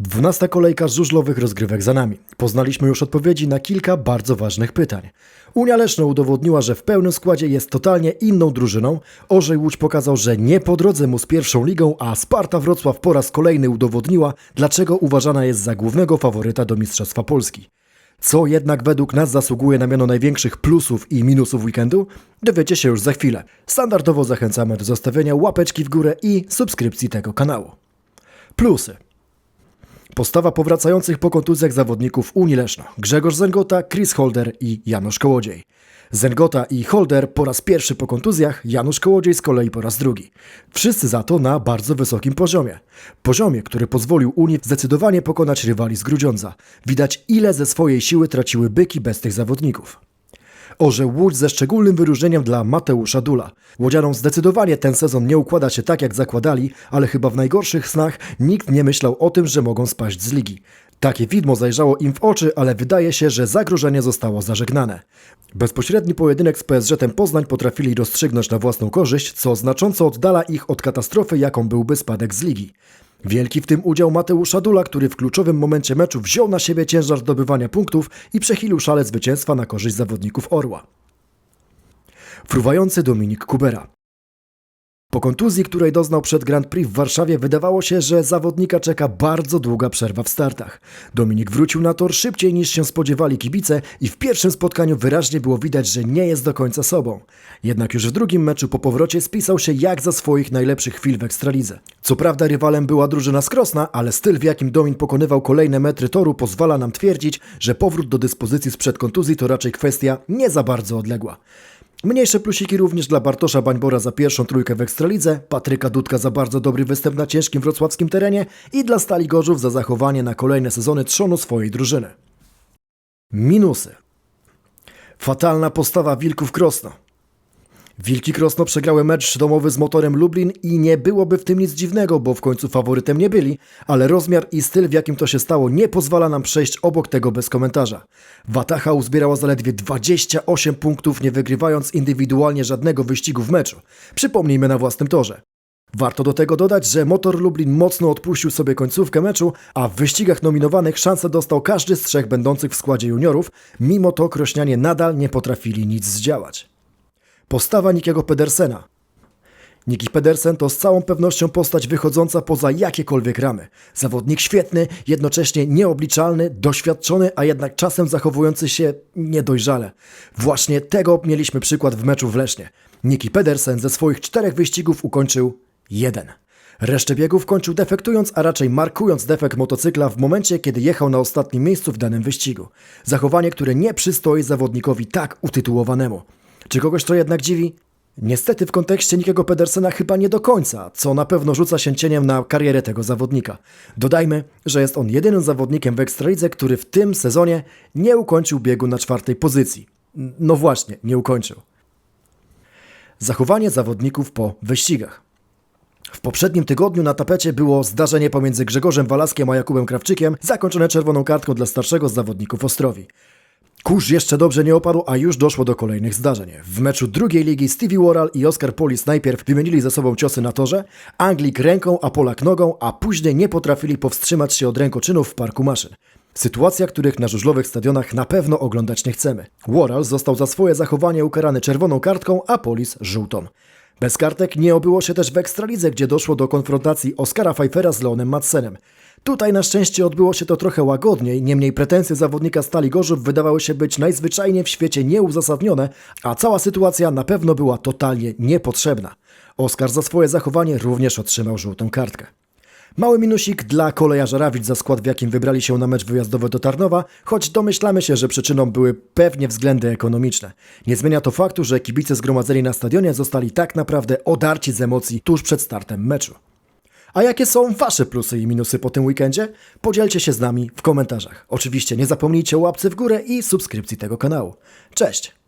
Dwunasta kolejka żużlowych rozgrywek za nami. Poznaliśmy już odpowiedzi na kilka bardzo ważnych pytań. Unia Leszno udowodniła, że w pełnym składzie jest totalnie inną drużyną. Orzej Łódź pokazał, że nie po drodze mu z pierwszą ligą, a Sparta Wrocław po raz kolejny udowodniła, dlaczego uważana jest za głównego faworyta do Mistrzostwa Polski. Co jednak według nas zasługuje na miano największych plusów i minusów weekendu? Dowiecie się już za chwilę. Standardowo zachęcamy do zostawienia łapeczki w górę i subskrypcji tego kanału. Plusy. Postawa powracających po kontuzjach zawodników Unii Leszno. Grzegorz Zengota, Chris Holder i Janusz Kołodziej. Zengota i Holder po raz pierwszy po kontuzjach, Janusz Kołodziej z kolei po raz drugi. Wszyscy za to na bardzo wysokim poziomie. Poziomie, który pozwolił Unii zdecydowanie pokonać rywali z Grudziądza. Widać ile ze swojej siły traciły byki bez tych zawodników. Orzeł Łódź ze szczególnym wyróżnieniem dla Mateusza Dula. Łodzianom zdecydowanie ten sezon nie układa się tak jak zakładali, ale chyba w najgorszych snach nikt nie myślał o tym, że mogą spaść z ligi. Takie widmo zajrzało im w oczy, ale wydaje się, że zagrożenie zostało zażegnane. Bezpośredni pojedynek z PSG Poznań potrafili rozstrzygnąć na własną korzyść, co znacząco oddala ich od katastrofy, jaką byłby spadek z ligi. Wielki w tym udział Mateusza Dula, który w kluczowym momencie meczu wziął na siebie ciężar zdobywania punktów i przechylił szale zwycięstwa na korzyść zawodników Orła. Fruwający Dominik Kubera. Po kontuzji, której doznał przed Grand Prix w Warszawie, wydawało się, że zawodnika czeka bardzo długa przerwa w startach. Dominik wrócił na tor szybciej niż się spodziewali kibice i w pierwszym spotkaniu wyraźnie było widać, że nie jest do końca sobą. Jednak już w drugim meczu po powrocie spisał się jak za swoich najlepszych chwil w Ekstralidze. Co prawda rywalem była drużyna skrosna, ale styl w jakim Domin pokonywał kolejne metry toru pozwala nam twierdzić, że powrót do dyspozycji sprzed kontuzji to raczej kwestia nie za bardzo odległa. Mniejsze plusiki również dla Bartosza Bańbora za pierwszą trójkę w Ekstralidze, Patryka Dudka za bardzo dobry występ na ciężkim wrocławskim terenie i dla Stali Gorzów za zachowanie na kolejne sezony trzonu swojej drużyny. Minusy. Fatalna postawa Wilków Krosno. Wilki Krosno przegrały mecz domowy z motorem Lublin i nie byłoby w tym nic dziwnego, bo w końcu faworytem nie byli, ale rozmiar i styl, w jakim to się stało, nie pozwala nam przejść obok tego bez komentarza. Wataha uzbierała zaledwie 28 punktów, nie wygrywając indywidualnie żadnego wyścigu w meczu. Przypomnijmy na własnym torze. Warto do tego dodać, że Motor Lublin mocno odpuścił sobie końcówkę meczu, a w wyścigach nominowanych szansę dostał każdy z trzech będących w składzie juniorów, mimo to krośnianie nadal nie potrafili nic zdziałać. Postawa Nikiego Pedersena. Niki Pedersen to z całą pewnością postać wychodząca poza jakiekolwiek ramy. Zawodnik świetny, jednocześnie nieobliczalny, doświadczony, a jednak czasem zachowujący się niedojrzale. Właśnie tego mieliśmy przykład w meczu w Lesznie. Niki Pedersen ze swoich czterech wyścigów ukończył jeden. Resztę biegów kończył defektując, a raczej markując defekt motocykla w momencie, kiedy jechał na ostatnim miejscu w danym wyścigu. Zachowanie, które nie przystoi zawodnikowi tak utytułowanemu. Czy kogoś to jednak dziwi? Niestety w kontekście Nikiego Pedersena chyba nie do końca, co na pewno rzuca się cieniem na karierę tego zawodnika. Dodajmy, że jest on jedynym zawodnikiem w Ekstralidze, który w tym sezonie nie ukończył biegu na czwartej pozycji. No właśnie, nie ukończył. Zachowanie zawodników po wyścigach. W poprzednim tygodniu na tapecie było zdarzenie pomiędzy Grzegorzem Walaskiem a Jakubem Krawczykiem, zakończone czerwoną kartką dla starszego z zawodników Ostrowi. Kurz jeszcze dobrze nie opadł, a już doszło do kolejnych zdarzeń. W meczu drugiej ligi Stevie Worrell i Oscar Polis najpierw wymienili ze sobą ciosy na torze, Anglik ręką, a Polak nogą, a później nie potrafili powstrzymać się od rękoczynów w parku maszyn. Sytuacja, których na żużlowych stadionach na pewno oglądać nie chcemy. Worrell został za swoje zachowanie ukarany czerwoną kartką, a Polis żółtą. Bez kartek nie obyło się też w Ekstralidze, gdzie doszło do konfrontacji Oskara Pfeiffera z Leonem Madsenem. Tutaj na szczęście odbyło się to trochę łagodniej, niemniej pretensje zawodnika Stali Gorzów wydawały się być najzwyczajniej w świecie nieuzasadnione, a cała sytuacja na pewno była totalnie niepotrzebna. Oskar za swoje zachowanie również otrzymał żółtą kartkę. Mały minusik dla kolejarza Rawicz za skład, w jakim wybrali się na mecz wyjazdowy do Tarnowa, choć domyślamy się, że przyczyną były pewnie względy ekonomiczne. Nie zmienia to faktu, że kibice zgromadzeni na stadionie zostali tak naprawdę odarci z emocji tuż przed startem meczu. A jakie są Wasze plusy i minusy po tym weekendzie? Podzielcie się z nami w komentarzach. Oczywiście nie zapomnijcie łapce w górę i subskrypcji tego kanału. Cześć!